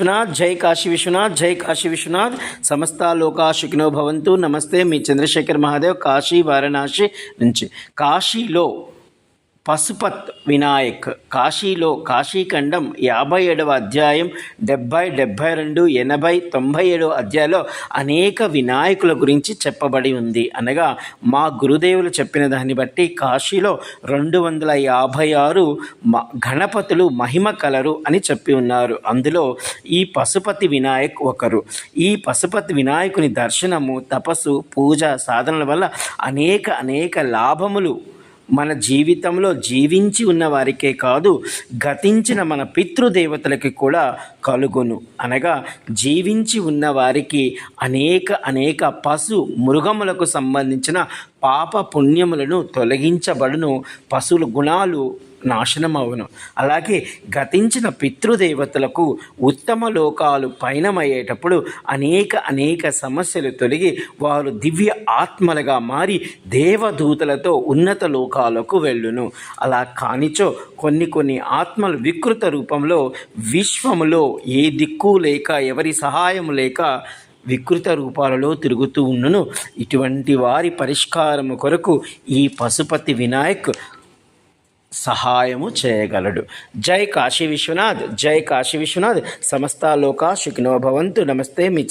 విశ్వనాథ్ జై కాశీ విశ్వనాథ్ జై కాశీ విశ్వనాథ్. సమస్త లోకాశుకినో భవంతు. నమస్తే మీ చంద్రశేఖర్ మహాదేవ్ కాశీ వారణాసి నుంచి. కాశీలో పశుపత్ వినాయక్ కాశీలో కాశీఖండం యాభై ఏడవ అధ్యాయం డెబ్భై డెబ్భై రెండు ఎనభై తొంభై ఏడవ అధ్యాయంలో అనేక వినాయకుల గురించి చెప్పబడి ఉంది. అనగా మా గురుదేవులు చెప్పిన దాన్ని బట్టి కాశీలో రెండు వందల యాభై ఆరు మ గణపతులు మహిమ కలరు అని చెప్పి ఉన్నారు. అందులో ఈ పశుపతి వినాయక్ ఒకరు. ఈ పశుపతి వినాయకుని దర్శనము తపస్సు పూజ సాధనల వల్ల అనేక అనేక లాభములు మన జీవితంలో జీవించి ఉన్న వారికే కాదు గతించిన మన పితృదేవతలకి కూడా కలుగును. అనగా జీవించి ఉన్న వారికి అనేక అనేక పశు మృగములకు సంబంధించిన పాప పుణ్యములను తొలగించబడును. పశువుల గుణాలు నాశనమవును అలాగే గతించిన పితృదేవతలకు ఉత్తమ లోకాలు పయనమయ్యేటప్పుడు అనేక అనేక సమస్యలు తొలగి వారు దివ్య ఆత్మలుగా మారి దేవదూతలతో ఉన్నత లోకాలకు వెళ్ళును. అలా కానిచో కొన్ని కొన్ని ఆత్మలు వికృత రూపంలో విశ్వములో ఏ దిక్కు లేక ఎవరి సహాయం లేక వికృత రూపాలలో తిరుగుతూ ఉన్నను ఇటువంటి వారి పరిష్కారము కొరకు ఈ పశుపతి వినాయక్ సహాయము చేయగలడు. జై కాశీ విశ్వనాథ్ జై కాశీ విశ్వనాథ్. సమస్త లోకా శుకినోభవంతు నమస్తే మీ